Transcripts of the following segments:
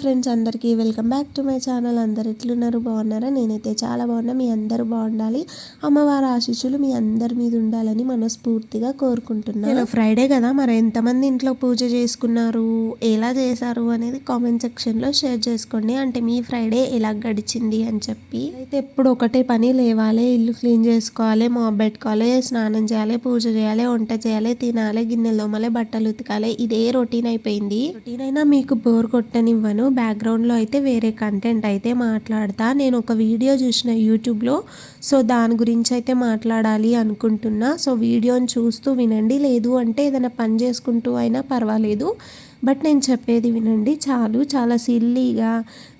Friends అందరికీ welcome back to my channel అందరు ఎట్లున్నారు? బాగున్నారా? నేనైతే చాలా బాగున్నా. మీ అందరూ బాగుండాలి. అమ్మవారి ఆశీస్సులు మీ అందరి మీద ఉండాలని మనస్ఫూర్తిగా కోరుకుంటున్నాను ఫ్రైడే కదా. మరి ఎంతమంది ఇంట్లో పూజ చేసుకున్నారు? ఎలా చేశారు? అనేది కామెంట్ సెక్షన్లో షేర్ చేసుకోండి. అంటే మీ ఫ్రైడే ఎలా గడిచింది అని చెప్పి. అయితే ఎప్పుడు ఒకటే పని లేవాలి ఇల్లు క్లీన్ చేసుకోవాలి మాబ్ పెట్టుకోవాలి స్నానం చేయాలి పూజ చేయాలి వంట చేయాలి తినాలి గిన్నెలు తోమాలి బట్టలు ఉతకాలి. ఇదే రొటీన్ అయిపోయింది. రొటీన్ అయినా మీకు బోర్ కొట్టనివ్వను. బ్యాక్గ్రౌండ్లో అయితే వేరే కంటెంట్ అయితే మాట్లాడతా. నేను ఒక వీడియో చూసిన యూట్యూబ్లో సో దాని గురించి అయితే మాట్లాడాలి అనుకుంటున్నా. సో వీడియోని చూస్తూ వినండి. లేదు అంటే ఏదైనా పని చేసుకుంటూ అయినా పర్వాలేదు. బట్ నేను చెప్పేది వినండి చాలు. చాలా సిల్లీగా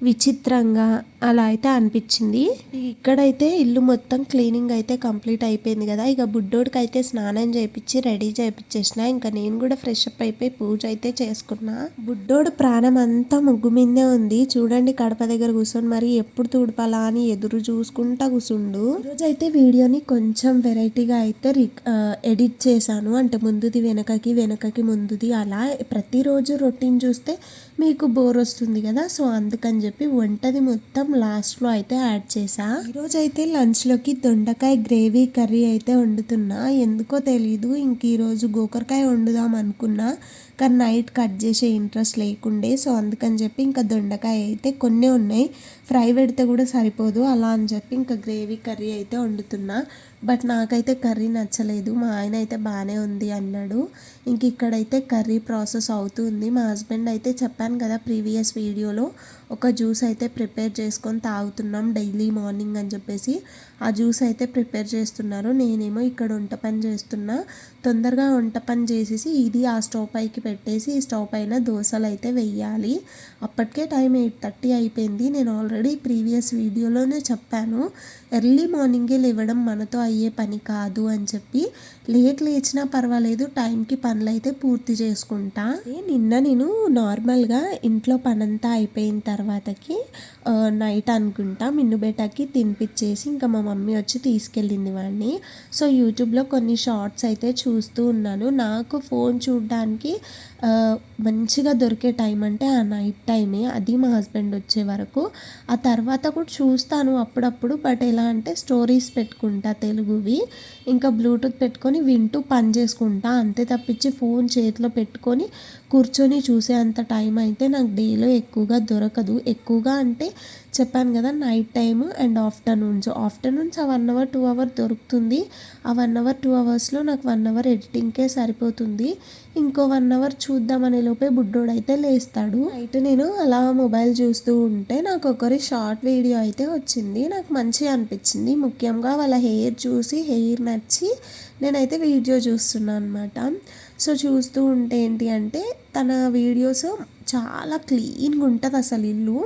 విచిత్రంగా అలా అయితే అనిపించింది. ఇక్కడైతే ఇల్లు మొత్తం క్లీనింగ్ అయితే కంప్లీట్ అయిపోయింది కదా. ఇక బుడ్డోడికి అయితే స్నానం చేయించి రెడీ చేయించేసిన ఇంకా నేను కూడా ఫ్రెష్ అప్ అయిపోయి పూజ అయితే చేసుకున్నా. బుడ్డోడు ప్రాణం అంతా ముగ్గు మీదే ఉంది. చూడండి కడప దగ్గర కూర్చొని మరి ఎప్పుడు తుడపాలా అని ఎదురు చూసుకుంటా కూర్చుండు ఈరోజు అయితే వీడియోని కొంచెం వెరైటీగా అయితే ఎడిట్ చేశాను. అంటే ముందుది వెనకకి వెనకకి ముందుది అలా. ప్రతిరోజు రోజు రొటీన్ చూస్తే మీకు బోర్ వస్తుంది కదా సో అందుకని చెప్పి వంటది మొత్తం లాస్ట్లో అయితే యాడ్ చేసా. ఈరోజు అయితే లంచ్లోకి దొండకాయ గ్రేవీ కర్రీ అయితే వండుతున్నా. ఎందుకో తెలీదు ఇంక ఈరోజు గోకరకాయ వండుదాం అనుకున్నా కానీ నైట్ కట్ చేసే ఇంట్రెస్ట్ లేకుండే సో అందుకని చెప్పి ఇంకా దొండకాయ అయితే కొన్ని ఉన్నాయి. ఫ్రై పెడితే కూడా సరిపోదు అలా అని చెప్పి ఇంకా గ్రేవీ కర్రీ అయితే వండుతున్నా. బట్ నాకైతే కర్రీ నచ్చలేదు మా ఆయన అయితే బాగానే ఉంది అన్నాడు. ఇంక ఇక్కడైతే కర్రీ ప్రాసెస్ అవుతుంది మా హస్బెండ్ అయితే చెప్పాను కదా ప్రీవియస్ వీడియోలో ఒక జ్యూస్ అయితే ప్రిపేర్ చేసుకొని తాగుతున్నాం డైలీ మార్నింగ్ అని చెప్పేసి. ఆ జ్యూస్ అయితే ప్రిపేర్ చేస్తున్నారు. నేనేమో ఇక్కడ వంట పని చేస్తున్నా. తొందరగా వంట పని చేసేసి ఇది ఆ స్టవ్ పైకి పెట్టేసి ఈ స్టవ్ పైన దోశలు అయితే వెయ్యాలి. అప్పటికే టైం ఎయిట్ థర్టీ అయిపోయింది. నేను ఆల్రెడీ ప్రీవియస్ వీడియోలోనే చెప్పాను. ఎర్లీ మార్నింగే లేవడం మనతో అయ్యే పని కాదు అని చెప్పి. లేట్ లేచినా పర్వాలేదు. టైంకి పనులు అయితే పూర్తి చేసుకుంటా. నిన్న నేను నార్మల్గా ఇంట్లో పనంతా అయిపోయిన తర్వాతకి నైట్ అనుకుంటా మిన్నుబేటకి తినిపించేసి ఇంకా మా మమ్మీ వచ్చి తీసుకెళ్ళింది వాడిని సో యూట్యూబ్లో కొన్ని షార్ట్స్ అయితే చూస్తూ ఉన్నాను. నాకు ఫోన్ చూడడానికి మంచిగా దొరికే టైం అంటే ఆ నైట్ టైమే. అది మా హస్బెండ్ వచ్చే వరకు. ఆ తర్వాత కూడా చూస్తాను అప్పుడప్పుడు బట్ ఎలా అంటే స్టోరీస్ పెట్టుకుంటా తెలుగువి. ఇంకా బ్లూటూత్ పెట్టుకొని వింటూ పని చేసుకుంటా. అంతే తప్పించి ఫోన్ చేతిలో పెట్టుకొని కూర్చొని చూసే అంత టైం అయితే నాకు డేలో ఎక్కువగా దొరకదు. ఎక్కువగా అంటే చెప్పాను కదా night time and afternoons afternoons ఆ వన్ అవర్ టూ అవర్ దొరుకుతుంది. ఆ వన్ అవర్ టూ అవర్స్లో నాకు వన్ అవర్ ఎడిటింగ్కే సరిపోతుంది. ఇంకో వన్ అవర్ చూద్దామనే లోపే బుడ్డోడు అయితే లేస్తాడు. నైట్ నేను అలా మొబైల్ చూస్తూ ఉంటే నాకు ఒకరి షార్ట్ వీడియో అయితే వచ్చింది. నాకు మంచిగా అనిపించింది. ముఖ్యంగా వాళ్ళ హెయిర్ చూసి హెయిర్ నచ్చి నేనైతే వీడియో చూస్తున్నాను అనమాట సో చూస్తూ ఉంటే ఏంటి అంటే తన వీడియోస్ చాలా క్లీన్గా ఉంటుంది అసలు ఇల్లు.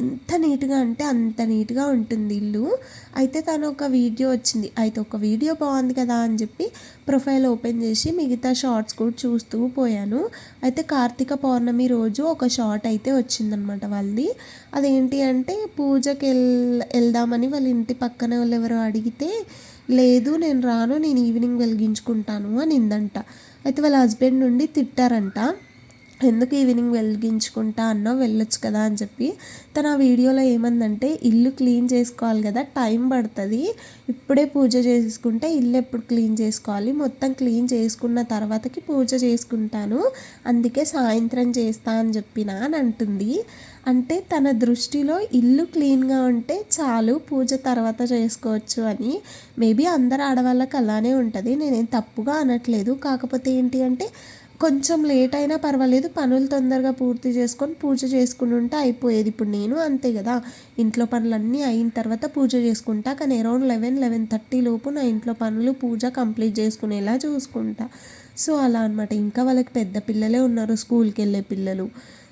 ఎంత నీట్గా అంటే అంత నీట్గా ఉంటుంది ఇల్లు. అయితే తను ఒక వీడియో వచ్చింది. అయితే ఒక వీడియో బాగుంది కదా అని చెప్పి ప్రొఫైల్ ఓపెన్ చేసి మిగతా షార్ట్స్ కూడా చూస్తూ పోయాను. అయితే కార్తీక పౌర్ణమి రోజు ఒక షార్ట్ అయితే వచ్చిందనమాట వాళ్ళది. అదేంటి అంటే పూజకి వెళ్ వెళ్దామని వాళ్ళ ఇంటి పక్కన వాళ్ళు ఎవరో అడిగితే లేదు నేను రాను నేను ఈవినింగ్ వెలిగించుకుంటాను అని ఇందంట అయితే వాళ్ళ హస్బెండ్ నుండి తిట్టారంట. ఎందుకు ఈవినింగ్ వెలిగించుకుంటా అన్నో వెళ్ళొచ్చు కదా అని చెప్పి తన ఆ వీడియోలో ఏమందంటే ఇల్లు క్లీన్ చేసుకోవాలి కదా టైం పడుతుంది. ఇప్పుడే పూజ చేసుకుంటే ఇల్లు ఎప్పుడు క్లీన్ చేసుకోవాలి? మొత్తం క్లీన్ చేసుకున్న తర్వాతకి పూజ చేసుకుంటాను. అందుకే సాయంత్రం చేస్తా అని చెప్పిన అని అంటుంది. అంటే తన దృష్టిలో ఇల్లు క్లీన్గా ఉంటే చాలు పూజ తర్వాత చేసుకోవచ్చు అని. మేబీ అందరు ఆడవాళ్ళకి అలానే ఉంటుంది. నేనేం తప్పుగా అనట్లేదు. కాకపోతే ఏంటి అంటే కొంచెం లేట్ అయినా పర్వాలేదు. పనులు తొందరగా పూర్తి చేసుకొని పూజ చేసుకుని ఉంటే అయిపోయేది. ఇప్పుడు నేను అంతే కదా. ఇంట్లో పనులన్నీ అయిన తర్వాత పూజ చేసుకుంటా. కానీ అరౌండ్ లెవెన్ లెవెన్ థర్టీ లోపు నా ఇంట్లో పనులు పూజ కంప్లీట్ చేసుకునేలా చూసుకుంటా. సో అలా అనమాట ఇంకా వాళ్ళకి పెద్ద పిల్లలే ఉన్నారు. స్కూల్కి వెళ్ళే పిల్లలు.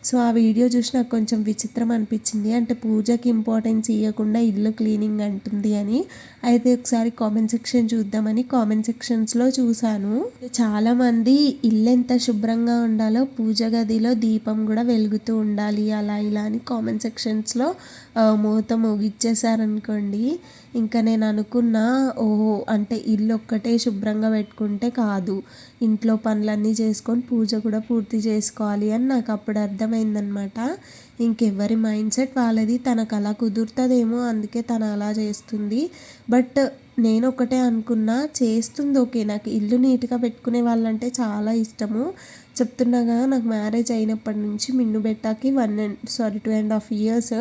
సో ఆ వీడియో చూసి నాకు కొంచెం విచిత్రం అనిపించింది. అంటే పూజకి ఇంపార్టెన్స్ ఇవ్వకుండా ఇల్లు క్లీనింగ్ అంటుంది అని. అయితే ఒకసారి కామెంట్ సెక్షన్ చూద్దామని కామెంట్ సెక్షన్స్లో చూశాను. చాలామంది ఇల్లు ఎంత శుభ్రంగా ఉండాలో పూజ గదిలో దీపం కూడా వెలుగుతూ ఉండాలి. అలా ఇలా అని కామెంట్ సెక్షన్స్లో మూత ముగిచ్చేసారనుకోండి ఇంకా నేను అనుకున్నా ఓహో అంటే ఇల్లు ఒక్కటే శుభ్రంగా పెట్టుకుంటే కాదు. ఇంట్లో పనులన్నీ చేసుకొని పూజ కూడా పూర్తి చేసుకోవాలి అని నాకు అప్పుడు అర్థమైందనమాట. ఇంకెవరి మైండ్ సెట్ వాళ్ళది తనకు అలా కుదురుతుందేమో అందుకే తను అలా చేస్తుంది. బట్ నేను ఒకటే అనుకున్నా చేస్తుంది ఓకే. నాకు ఇల్లు నీట్గా పెట్టుకునే వాళ్ళంటే చాలా ఇష్టము. చెప్తున్నాగా నాకు మ్యారేజ్ అయినప్పటి నుంచి మిన్ను బెట్టాకి one and sorry two and half years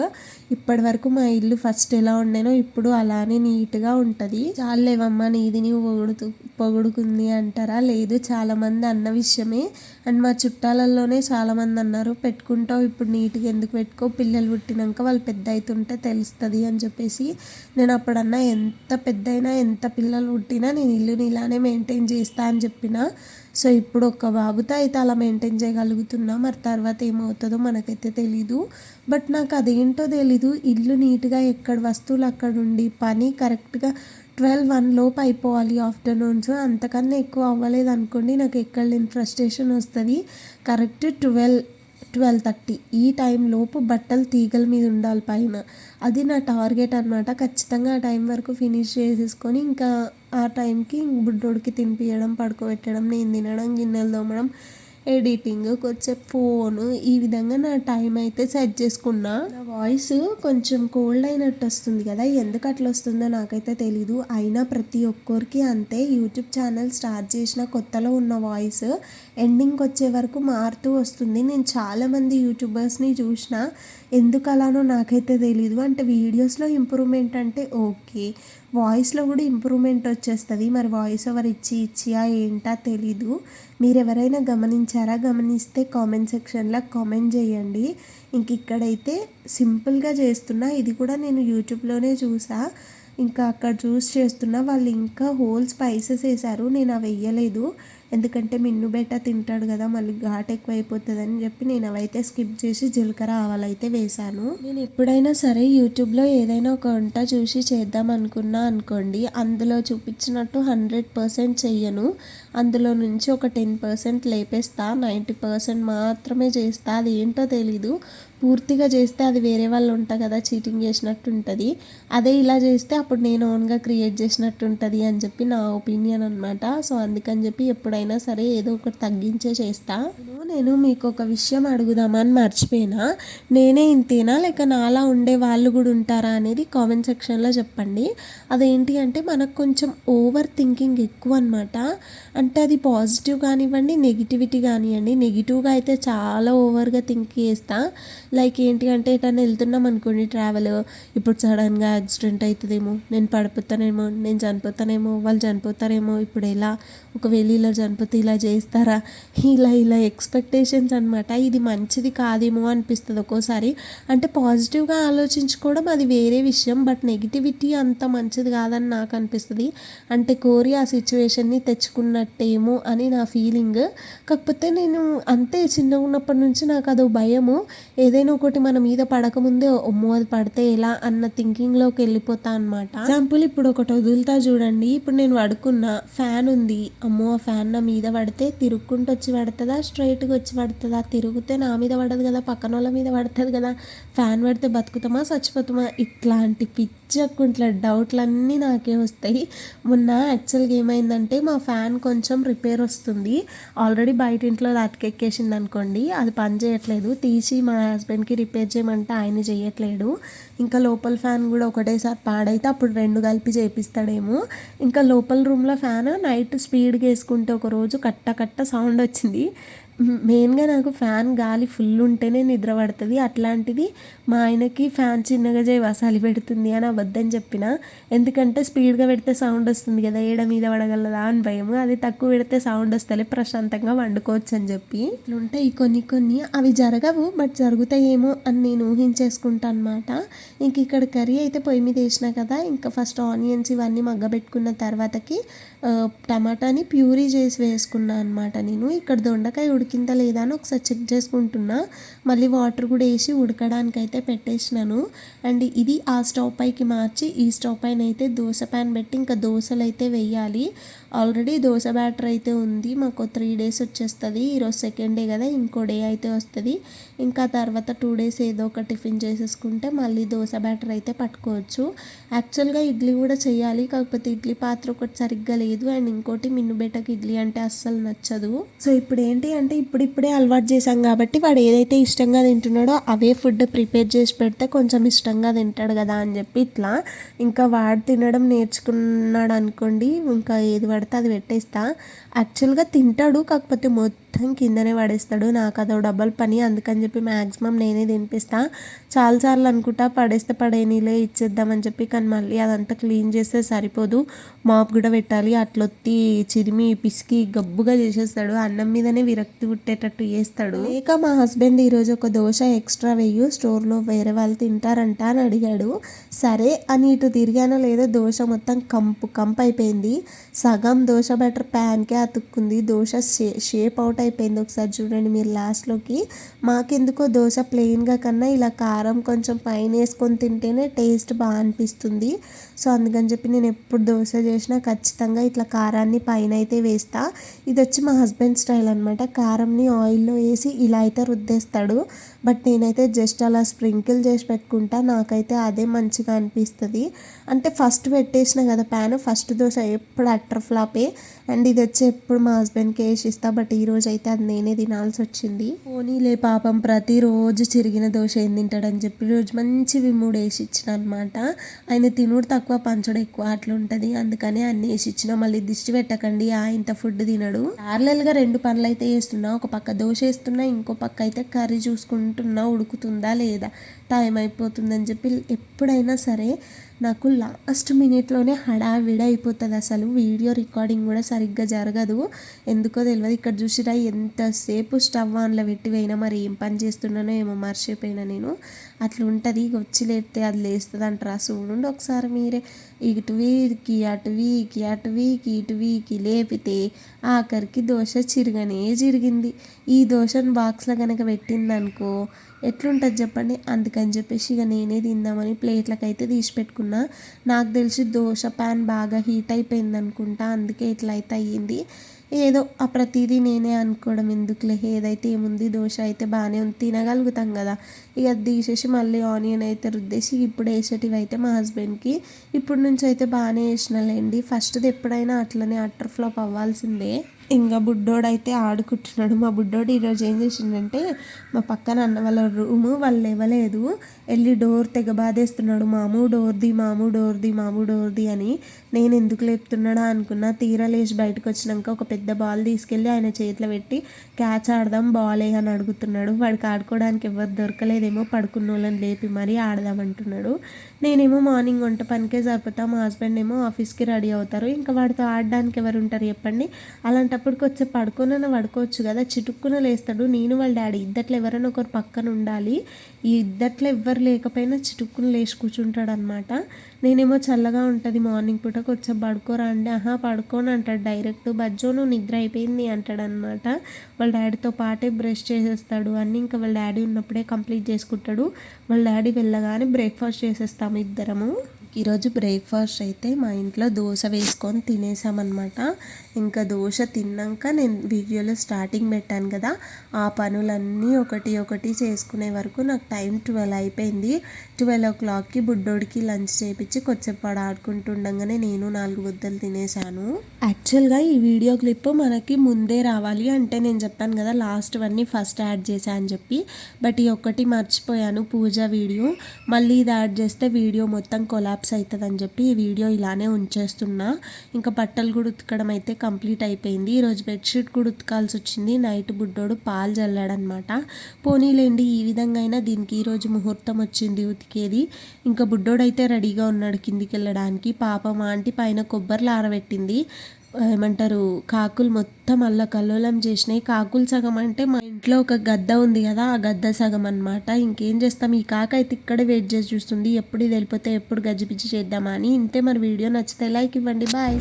ఇప్పటి వరకు మా ఇల్లు ఫస్ట్ ఎలా ఉండేనో ఇప్పుడు అలానే నీట్గా ఉంటుంది. చాలేవమ్మా నీది నీవు పొగుడుతూ పొగుడుకుంది అంటారా? లేదు చాలామంది అన్న విషయమే. అండ్ మా చుట్టాలలోనే చాలామంది అన్నారు పెట్టుకుంటావు ఇప్పుడు నీట్గా ఎందుకు పెట్టుకో? పిల్లలు పుట్టినాక వాళ్ళు పెద్ద అవుతుంటే తెలుస్తుంది అని చెప్పేసి. నేను అప్పుడన్నా ఎంత పెద్దయినా ఎంత పిల్లలు పుట్టినా నేను ఇల్లుని ఇలానే మెయింటైన్ చేస్తా అని చెప్పిన. సో ఇప్పుడు ఒక బాబుతో అయితే అలా మెయింటైన్ చేయగలుగుతున్నా మరి తర్వాత ఏమవుతుందో మనకైతే తెలీదు. బట్ నాకు అదేంటో తెలీదు. ఇల్లు నీట్గా ఎక్కడ వస్తువులు అక్కడ ఉండి పని కరెక్ట్గా ట్వెల్వ్ వన్ లోపు అయిపోవాలి ఆఫ్టర్నూన్స్. అంతకన్నా ఎక్కువ అవ్వలేదు అనుకోండి నాకు ఎక్కడ లేని ఫ్రస్ట్రేషన్ వస్తుంది. కరెక్ట్ ట్వెల్వ్ ట్వెల్వ్ థర్టీ ఈ టైం లోపు బట్టలు తీగల మీద ఉండాలి పైన. అది నా టార్గెట్ అనమాట ఖచ్చితంగా ఆ టైం వరకు ఫినిష్ చేసేసుకొని ఇంకా ఆ టైంకి బుడ్డోడికి తినిపించడం పడుకోబెట్టడం నేను తినడం గిన్నెలు తోమడం ఎడిటింగ్ కొద్దిసేపు ఫోను ఈ విధంగా నా టైం అయితే సెట్ చేసుకున్నా. నా వాయిస్ కొంచెం కోల్డ్ అయినట్టు వస్తుంది కదా ఎందుకు అట్లా వస్తుందో నాకైతే తెలీదు. అయినా ప్రతి ఒక్కరికి అంతే యూట్యూబ్ ఛానల్ స్టార్ట్ చేసిన కొత్తలో ఉన్న వాయిస్ ఎండింగ్కి వచ్చే వరకు మారుతూ వస్తుంది. నేను చాలామంది యూట్యూబర్స్ని చూసిన ఎందుకు అలానో నాకైతే తెలీదు. అంటే వీడియోస్లో ఇంప్రూవ్మెంట్ అంటే ఓకే. వాయిస్లో కూడా ఇంప్రూవ్మెంట్ వచ్చేస్తుంది. మరి వాయిస్ ఓవర్ ఇచ్చి ఇచ్చియా ఏంటా తెలీదు. మీరు ఎవరైనా గమనించారా? గమనిస్తే కామెంట్ సెక్షన్లో కామెంట్ చేయండి. ఇంక ఇక్కడైతే సింపుల్గా చేస్తున్నా. ఇది కూడా నేను యూట్యూబ్లోనే చూసా. ఇంకా అక్కడ చూస్ చేస్తున్నా. వాళ్ళు ఇంకా హోల్ స్పైసెస్ వేసారు. నేను అవి వేయలేదు. ఎందుకంటే మిన్ను బెట్ట తింటాడు కదా మళ్ళీ ఘాట్ ఎక్కువ అయిపోతుంది అని చెప్పి నేను అవైతే స్కిప్ చేసి జీలకర్ర ఆవాలైతే వేశాను. నేను ఎప్పుడైనా సరే యూట్యూబ్లో ఏదైనా ఒక వంట చూసి చేద్దాం అనుకున్నా అనుకోండి అందులో చూపించినట్టు హండ్రెడ్ పర్సెంట్ చెయ్యను. అందులో నుంచి ఒక టెన్ పర్సెంట్ లేపేస్తా నైంటీ పర్సెంట్ మాత్రమే చేస్తా అది ఏంటో తెలీదు. పూర్తిగా చేస్తే అది వేరే వాళ్ళు ఉంటా కదా చీటింగ్ చేసినట్టు ఉంటుంది అదే ఇలా చేస్తే అప్పుడు నేను ఓన్గా క్రియేట్ చేసినట్టు ఉంటుంది అని చెప్పి నా ఒపీనియన్ అనమాట సో అందుకని చెప్పి ఎప్పుడైనా సరే ఏదో ఒకటి తగ్గించే చేస్తా. నేను మీకు ఒక విషయం అడుగుదామని మర్చిపోయినా. నేనే ఇంతేనా? లేక నాలా ఉండే వాళ్ళు కూడా ఉంటారా అనేది కామెంట్ సెక్షన్లో చెప్పండి. అదేంటి అంటే మనకు కొంచెం ఓవర్ థింకింగ్ ఎక్కువ అనమాట అంటే అది పాజిటివ్ కానివ్వండి నెగిటివిటీ కానివ్వండి నెగిటివ్గా అయితే చాలా ఓవర్గా థింక్ చేస్తా. లైక్ ఏంటి అంటే ఎటన్నా వెళ్తున్నాం అనుకోండి ట్రావెల్ ఇప్పుడు సడన్గా యాక్సిడెంట్ అవుతుందేమో నేను పడిపోతానేమో నేను చనిపోతానేమో వాళ్ళు చనిపోతారేమో ఇప్పుడు ఎలా? ఒకవేళ ఇలా చనిపోతే ఇలా చేస్తారా? ఇలా ఇలా ఎక్స్పెక్టేషన్స్ అనమాట ఇది మంచిది కాదేమో అనిపిస్తుంది ఒక్కోసారి. అంటే పాజిటివ్గా ఆలోచించుకోవడం అది వేరే విషయం బట్ నెగిటివిటీ అంత మంచిది కాదని నాకు అనిపిస్తుంది. అంటే కోరి ఆ సిచ్యువేషన్ని తెచ్చుకున్నట్టేమో అని నా ఫీలింగ్ కాకపోతే నేను అంతే చిన్నగా ఉన్నప్పటి నుంచి నాకు అదో భయము. ఏదైనా ఒకటి మన మీద పడకముందే అమ్మో అది పడితే ఎలా అన్న థింకింగ్లోకి వెళ్ళిపోతా అనమాట ఎగ్జాంపుల్ ఇప్పుడు ఒకటి వదులుతా చూడండి. ఇప్పుడు నేను పడుకున్నా ఫ్యాన్ ఉంది. అమ్మో ఆ ఫ్యాన్ నా మీద పడితే తిరుక్కుంటూ వచ్చి పడుతుందా? స్ట్రైట్గా వచ్చి పడుతుందా? తిరిగితే నా మీద పడదు కదా? పక్కన వాళ్ళ మీద పడుతుంది కదా? ఫ్యాన్ పడితే బతుకుతామా? చచ్చిపోతామా? ఇట్లాంటి పిచ్చకుంట్ల డౌట్లన్నీ నాకే వస్తాయి. మొన్న యాక్చువల్గా ఏమైందంటే మా ఫ్యాన్ కొంచెం రిపేర్ వస్తుంది. ఆల్రెడీ బయట ఇంట్లో అది అటకెక్కేసింది అనుకోండి అది పని చేయట్లేదు. తీసి మా హస్బెండ్కి రిపేర్ చేయమంటే ఆయన చేయట్లేడు ఇంకా లోపల ఫ్యాన్ కూడా ఒకటేసారి పాడైతే అప్పుడు రెండు కలిపి చేపిస్తాడేమో. ఇంకా లోపల రూమ్లో ఫ్యాన్ నైట్ స్పీడ్గా వేసుకుంటే ఒక రోజు కట్ట కట్ట సౌండ్ వచ్చింది. మెయిన్గా నాకు ఫ్యాన్ గాలి ఫుల్ ఉంటేనే నిద్ర పడుతుంది. అట్లాంటిది మా ఆయనకి ఫ్యాన్ చిన్నగా చేయి వసాలి పెడుతుంది అని అబద్ధం చెప్పిన. ఎందుకంటే స్పీడ్గా పెడితే సౌండ్ వస్తుంది కదా ఏడ మీద పడగలదా అని భయము. అది తక్కువ పెడితే సౌండ్ వస్తలే ప్రశాంతంగా వండుకోవచ్చు అని చెప్పి. ఇట్లుంటాయి కొన్ని కొన్ని. అవి జరగవు బట్ జరుగుతాయేమో అని నేను ఊహించేసుకుంటా అనమాట ఇంక ఇక్కడ కర్రీ అయితే పొయ్యి మీద వేసిన కదా ఇంకా ఫస్ట్ ఆనియన్స్ ఇవన్నీ మగ్గబెట్టుకున్న తర్వాతకి టమాటాని ప్యూరీ చేసి వేసుకున్నా అనమాట నేను. ఇక్కడ దొండకాయ ఉడికిందా లేదా అని ఒకసారి చెక్ చేసుకుంటున్నా. మళ్ళీ వాటర్ కూడా వేసి ఉడకడానికైతే పెట్టేసినాను. అండ్ ఇది ఆ స్టవ్ పైకి మార్చి ఈ స్టవ్ పైన అయితే దోశ ప్యాన్ పెట్టి ఇంకా దోశలు అయితే వేయాలి. ఆల్రెడీ దోశ బ్యాటర్ అయితే ఉంది. మాకు త్రీ డేస్ వచ్చేస్తుంది. ఈరోజు సెకండ్ డే కదా ఇంకో డే అయితే వస్తుంది. ఇంకా తర్వాత టూ డేస్ ఏదో ఒక టిఫిన్ చేసేసుకుంటే మళ్ళీ దోశ బ్యాటర్ అయితే పట్టుకోవచ్చు. యాక్చువల్గా ఇడ్లీ కూడా చేయాలి. కాకపోతే ఇడ్లీ పాత్ర ఒకటి సరిగ్గా లేదు లేదు అండ్ ఇంకోటి మిన్ను బెట్టకి ఇడ్లీ అంటే అస్సలు నచ్చదు. సో ఇప్పుడు ఏంటి అంటే ఇప్పుడిప్పుడే అలవాటు చేశాం కాబట్టి వాడు ఏదైతే ఇష్టంగా తింటున్నాడో అవే ఫుడ్ ప్రిపేర్ చేసి పెడితే కొంచెం ఇష్టంగా తింటాడు కదా అని చెప్పి ఇట్లా. ఇంకా వాడు తినడం నేర్చుకున్నాడు అనుకోండి ఇంకా ఏది పడితే అది పెట్టేస్తా. యాక్చువల్గా తింటాడు కాకపోతే మొత్తం మొత్తం కిందనే పడేస్తాడు. నాకు అదో డబల్ పని అందుకని చెప్పి మ్యాక్సిమం నేనే తినిపిస్తా. చాలాసార్లు అనుకుంటా పడేస్తే పడేనిలే ఇచ్చేద్దామని చెప్పి కానీ మళ్ళీ అదంతా క్లీన్ చేస్తే సరిపోదు. మాప్ కూడా పెట్టాలి. అట్లొత్తి చిరిమి పిసికి గబ్బుగా చేసేస్తాడు. అన్నం మీదనే విరక్తి పుట్టేటట్టు చేస్తాడు. లేక మా హస్బెండ్ ఈరోజు ఒక దోశ ఎక్స్ట్రా వెయ్యి స్టోర్లో వేరే వాళ్ళు తింటారంట అని అడిగాడు. సరే అని ఇటు తిరిగానో లేదో దోశ మొత్తం కంపు కంపు అయిపోయింది సగం దోశ బెటర్ ప్యాన్కే అతుక్కుంది. దోశ షే షేప్ అవుట్ అయిపోయింది ఒకసారి చూడండి మీరు లాస్ట్లోకి. మాకెందుకో దోశ ప్లెయిన్గా కన్నా ఇలా కారం కొంచెం పైన వేసుకొని తింటేనే టేస్ట్ బాగా అనిపిస్తుంది. సో అందుకని చెప్పి నేను ఎప్పుడు దోశ చేసినా ఖచ్చితంగా ఇట్లా కారాన్ని పైన అయితే వేస్తా. ఇది వచ్చి మా హస్బెండ్ స్టైల్ అనమాట కారంని ఆయిల్లో వేసి ఇలా అయితే రుద్దేస్తాడు. బట్ నేనైతే జస్ట్ అలా స్ప్రింకిల్ చేసి పెట్టుకుంటా. నాకైతే అదే మంచిగా అనిపిస్తుంది. అంటే ఫస్ట్ పెట్టేసిన కదా ప్యాన్ ఫస్ట్ దోశ ఎప్పుడు అట్టర్ ఫ్లాపే. అండ్ ఇది వచ్చి ఎప్పుడు మా హస్బెండ్కి వేసి ఇస్తా. బట్ ఈరోజు అయితే అది నేనే తినాల్సి వచ్చింది. పోనీలే పాపం ప్రతిరోజు చిరిగిన దోశ ఏం తింటాడని చెప్పి రోజు మంచివి మూడు వేసి ఇచ్చిన అనమాట ఆయన తినుడు తక్కువ పంచడం ఎక్కువ అట్లా ఉంటుంది. అందుకని అన్ని వేసి ఇచ్చిన. మళ్ళీ దిష్టి పెట్టకండి ఆ ఇంత ఫుడ్ తినడు. పార్లల్గా రెండు పనులు అయితే వేస్తున్నా ఒక పక్క దోశ వేస్తున్నా ఇంకో పక్క అయితే కర్రీ అంటున్నా ఉడుకుతుందా లేదా టైం అయిపోతుందని చెప్పి ఎప్పుడైనా సరే నాకు లాస్ట్ మినిట్లోనే హడావిడి అయిపోతుంది అసలు. వీడియో రికార్డింగ్ కూడా సరిగ్గా జరగదు. ఎందుకో తెలియదు ఇక్కడ చూసిరా ఎంతసేపు స్టవ్ ఆన్లో పెట్టిపోయినా మరి ఏం పని చేస్తున్నానో ఏమో మర్చిపోయినా నేను. అట్లా ఉంటుంది. ఇక వచ్చి లేపితే అది లేస్తుంది అంటారా. చూడండి ఒకసారి మీరే. ఇటువీకి అటువీకి అటువీకి ఇటువీకి లేపితే ఆఖరికి దోశ చిరగనే చిరిగింది. ఈ దోశను బాక్స్లో కనుక పెట్టిందనుకో ఎట్లుంటుంది చెప్పండి? అందుకని చెప్పేసి ఇక నేనే తిందామని ప్లేట్లకు అయితే తీసి పెట్టుకున్నా. నాకు తెలిసి దోశ ప్యాన్ బాగా హీట్ అయిపోయింది అనుకుంటా. అందుకే ఇట్లా అయితే అయ్యింది. ఏదో ఆ ప్రతిదీ నేనే అనుకోవడం ఎందుకులే? ఏదైతే ఏముంది దోశ అయితే బాగానే ఉంది. తినగలుగుతాం కదా. ఇక అది తీసేసి మళ్ళీ ఆనియన్ అయితే రుద్దేసి ఇప్పుడు వేసేటివి అయితే మా హస్బెండ్కి. ఇప్పుడు నుంచి అయితే బాగానే వేసినలేండి ఫస్ట్ది ఎప్పుడైనా అట్లనే అట్టర్ ఫ్లాప్ అవ్వాల్సిందే. ఇంకా బుడ్డోడైతే ఆడుకుంటున్నాడు. మా బుడ్డోడు ఈరోజు ఏం చేసిండంటే మా పక్కన అన్న వాళ్ళ రూము వాళ్ళు ఇవ్వలేదు వెళ్ళి డోర్ తెగ బాధేస్తున్నాడు మాము డోర్ది మాము డోర్ది మాము డోర్ది అని నేను ఎందుకు లేపుతున్నాడా అనుకున్నా తీరా లేచి బయటకు వచ్చినాక ఒక పెద్ద బాల్ తీసుకెళ్ళి ఆయన చేతిలో పెట్టి క్యాచ్ ఆడదాం బాలే అని అడుగుతున్నాడు. వాడికి ఆడుకోవడానికి ఎవరు దొరకలేదేమో పడుకున్న వాళ్ళని లేపి మరీ ఆడదామంటున్నాడు నేనేమో మార్నింగ్ వంట పనికే సరిపోతా. మా హస్బెండ్ ఏమో ఆఫీస్కి రెడీ అవుతారు. ఇంకా వాడితో ఆడడానికి ఎవరు ఉంటారు చెప్పండి చిన్నప్పటికి వచ్చి పడుకోనైనా పడుకోవచ్చు కదా. చిటుక్కున లేస్తాడు. నేను వాళ్ళ డాడీ. ఇద్దట్లో ఎవరైనా ఒకరు పక్కన ఉండాలి. ఈ ఇద్దట్లో ఎవ్వరు లేకపోయినా చిటుక్కున లేచి కూర్చుంటాడు అనమాట నేనేమో చల్లగా ఉంటుంది. మార్నింగ్ పూట కొంచెం పడుకోరా అండి. ఆహా పడుకోను అంటాడు. డైరెక్ట్ బజ్జోను నిద్ర అయిపోయింది అంటాడు అనమాట వాళ్ళ డాడీతో పాటే బ్రష్ చేసేస్తాడు. అన్నీ ఇంకా వాళ్ళ డాడీ ఉన్నప్పుడే కంప్లీట్ చేసుకుంటాడు. వాళ్ళ డాడీ వెళ్ళగానే బ్రేక్ఫాస్ట్ చేసేస్తాము ఇద్దరము. ఈరోజు బ్రేక్ఫాస్ట్ అయితే మా ఇంట్లో దోశ వేసుకొని తినేసామన్నమాట. ఇంకా దోశ తిన్నాక నేను వీడియోలో స్టార్టింగ్ పెట్టాను కదా ఆ పనులన్నీ ఒకటి ఒకటి చేసుకునే వరకు నాకు టైం ట్వెల్వ్ అయిపోయింది. ట్వెల్వ్ ఓ క్లాక్కి బుడ్డోడికి లంచ్ చేపించి కొద్దిసేపు ఆడుకుంటుండగానే నేను నాలుగు బుద్దలు తినేసాను. యాక్చువల్గా ఈ వీడియో క్లిప్ మనకి ముందే రావాలి అంటే నేను చెప్పాను కదా లాస్ట్ వన్నీ ఫస్ట్ యాడ్ చేశా అని చెప్పి. బట్ ఈ ఒక్కటి మర్చిపోయాను పూజ వీడియో. మళ్ళీ ఇది యాడ్ చేస్తే వీడియో మొత్తం కొలాప్స్ అవుతుంది అని చెప్పి ఈ వీడియో ఇలానే ఉంచేస్తున్నా. ఇంకా బట్టలు కూడా ఉతకడం అయితే కంప్లీట్ అయిపోయింది. ఈరోజు బెడ్షీట్ కూడా ఉతకాల్సి వచ్చింది. నైట్ బుడ్డోడు పాలు చల్లాడనమాట పోనీలేండి ఈ విధంగా అయినా దీనికి ఈరోజు ముహూర్తం వచ్చింది ఉతికేది. ఇంకా బుడ్డోడు అయితే రెడీగా ఉన్నాడు కిందికి వెళ్ళడానికి పాప మా ఆంటీ పైన కొబ్బరిలు ఆరబెట్టింది ఏమంటారు కాకులు మొత్తం అల్ల కల్లోలం చేసినాయి. కాకులు సగం అంటే మా ఇంట్లో ఒక గద్ద ఉంది కదా ఆ గద్ద సగం అనమాట ఇంకేం చేస్తాం? ఈ కాక అయితే ఇక్కడే వెయిట్ చేసి చూస్తుంది. ఎప్పుడు ఇది వెళ్ళిపోతే ఎప్పుడు గజ్జిపిచ్చి చేద్దామా అని. ఇంతే మరి వీడియో నచ్చితే లైక్ ఇవ్వండి. బాయ్.